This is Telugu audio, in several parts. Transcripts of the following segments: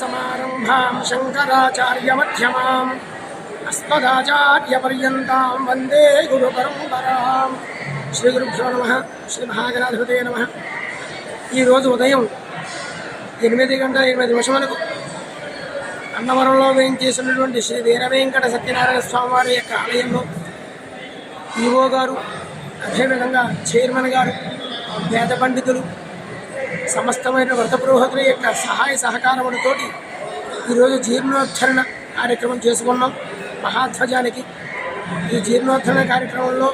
సదాశివసమారంభాం శంకరాచార్యమధ్యమాం అస్మదాచార్యపర్యంతాం వందే గురు పరంపరాం శ్రీ గురుభ్యో నమ శ్రీ మహాగణాధిపతయ నమ ఈరోజు ఉదయం ఎనిమిది గంటల ఎనిమిది నిమిషములకు అన్నవరంలో వేయించేసినటువంటి శ్రీ వీరవేంకట సత్యనారాయణ స్వామివారి యొక్క ఆలయంలో ఈవో గారు అదేవిధంగా చైర్మన్ గారు వేద పండితులు సమస్తమైన వ్రత పురోహితుల యొక్క సహాయ సహకారములతోటి ఈరోజు జీర్ణోద్ధరణ కార్యక్రమం చేసుకున్నాం. మహాధ్వజానికి ఈ జీర్ణోద్ధరణ కార్యక్రమంలో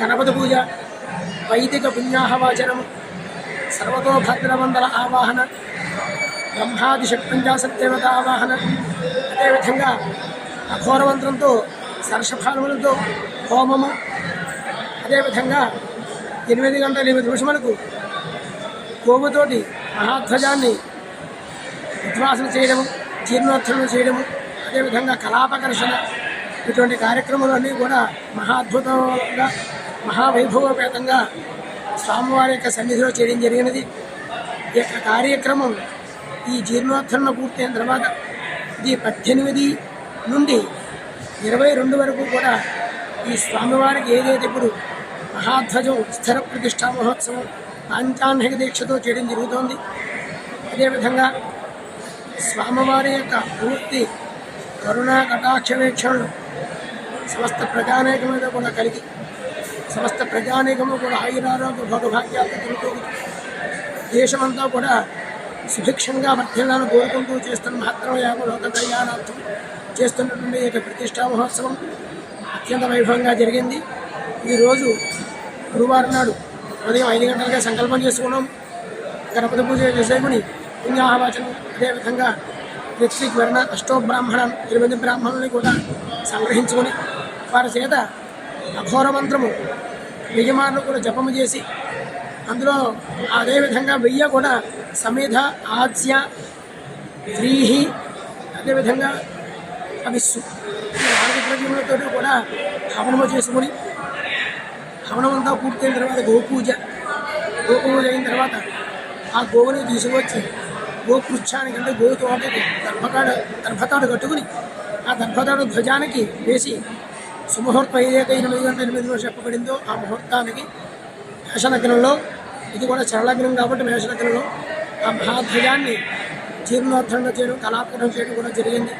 గణపతి పూజ వైదిక పుణ్యాహవాచనము సర్వతో భద్రమండల ఆవాహన బ్రహ్మాది షట్పంచాసత్దేవత ఆవాహన అదేవిధంగా అఘోరమంత్రంతో సర్షఫాలములతో హోమము అదేవిధంగా ఎనిమిది గంటల ఎనిమిది నిమిషములకు కోవుతోటి మహాధ్వజాన్ని ఉద్వాసన చేయడము జీర్ణోత్తరణ చేయడము అదేవిధంగా కళాపకర్షణ ఇటువంటి కార్యక్రమాలన్నీ కూడా మహాద్భుతంగా మహావైభవపేతంగా స్వామివారి యొక్క సన్నిధిలో చేయడం జరిగినది. ఈ యొక్క కార్యక్రమం ఈ జీర్ణోత్తరణ పూర్తయిన తర్వాత ఇది పద్దెనిమిది నుండి ఇరవై రెండు వరకు కూడా ఈ స్వామివారికి ఏదైతే ఇప్పుడు మహాధ్వజం స్థిర ప్రతిష్టా మహోత్సవం పాంచాన్హిక దీక్షతో చేయడం జరుగుతోంది. అదేవిధంగా స్వామివారి యొక్క పూర్తి కరుణా కటాక్షవేక్షణలు సమస్త ప్రజానేకం మీద కూడా కలిగి సమస్త ప్రజానేకము కూడా ఆయురారోగ్య భోగభాగ్యాలు తిరుగుతూ దేశమంతా కూడా సుభిక్షంగా వర్ధిల్లాలను కోరుకుంటూ చేస్తున్న మహత్తర యాగం లోక కళ్యాణార్థం చేస్తున్నటువంటి ఈ యొక్క ప్రతిష్టా మహోత్సవం అత్యంత వైభవంగా జరిగింది. ఈరోజు గురువారం నాడు ఉదయం ఐదు గంటలకే సంకల్పం చేసుకున్నాం. గణపతి పూజ చేసేకుని పుణ్యాహవాచనం అదేవిధంగా ఋత్విక్ వర్ణ అష్టో బ్రాహ్మణం ఎనిమిది బ్రాహ్మణుల్ని కూడా సంగ్రహించుకొని వారి చేత అఘోర మంత్రము యజమానులు కూడా జపము చేసి అందులో అదేవిధంగా వెయ్య కూడా సమేధ ఆద్య వ్రీహి అదేవిధంగా అవిస్సు. ఆరోగ్య ప్రజలతో కూడా హవనము చేసుకుని హవనం అంతా పూర్తయిన తర్వాత గోపూజ. గోపూజ అయిన తర్వాత ఆ గోవుని తీసుకువచ్చి గోపృచ్ఛానికి అంటే గోవు తోటకి దర్భతాడు దర్భతాడు కట్టుకుని ఆ దర్భతాడు ధ్వజానికి వేసి సుముహూర్తం ఏదైతే ఎనిమిది గంటల ఎనిమిదిలో చెప్పబడిందో ఆ ముహూర్తానికి మేషలగ్నంలో ఇది కూడా చరలగ్నం కాబట్టి మేషలగ్నంలో ఆ మహాధ్వజాన్ని జీర్ణోద్ధరణ చేయడం కళాపకరణ చేయడం కూడా జరిగింది.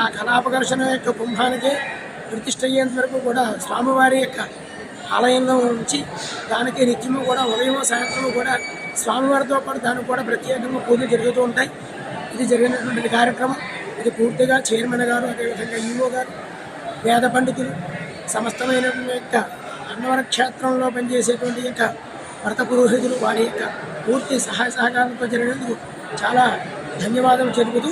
ఆ కళాపకర్షణ యొక్క కుంభానికి ప్రతిష్ట అయ్యేంత వరకు కూడా స్వామివారి యొక్క ఆలయంలో ఉంచి దానికి నిత్యము కూడా ఉదయం సాయంత్రం కూడా స్వామివారితో పాటు దానికి కూడా ప్రత్యేకంగా పూజలు జరుగుతూ ఉంటాయి. ఇది జరిగినటువంటి కార్యక్రమం. ఇది పూర్తిగా చైర్మన్ గారు అదేవిధంగా ఈఓ గారు వేద పండితులు సమస్తమైన యొక్క అన్నవర క్షేత్రంలో పనిచేసేటువంటి యొక్క భరత పురోహితులు వారి యొక్క పూర్తి సహాయ సహకారంతో జరిగినందుకు చాలా ధన్యవాదాలు చెబుతూ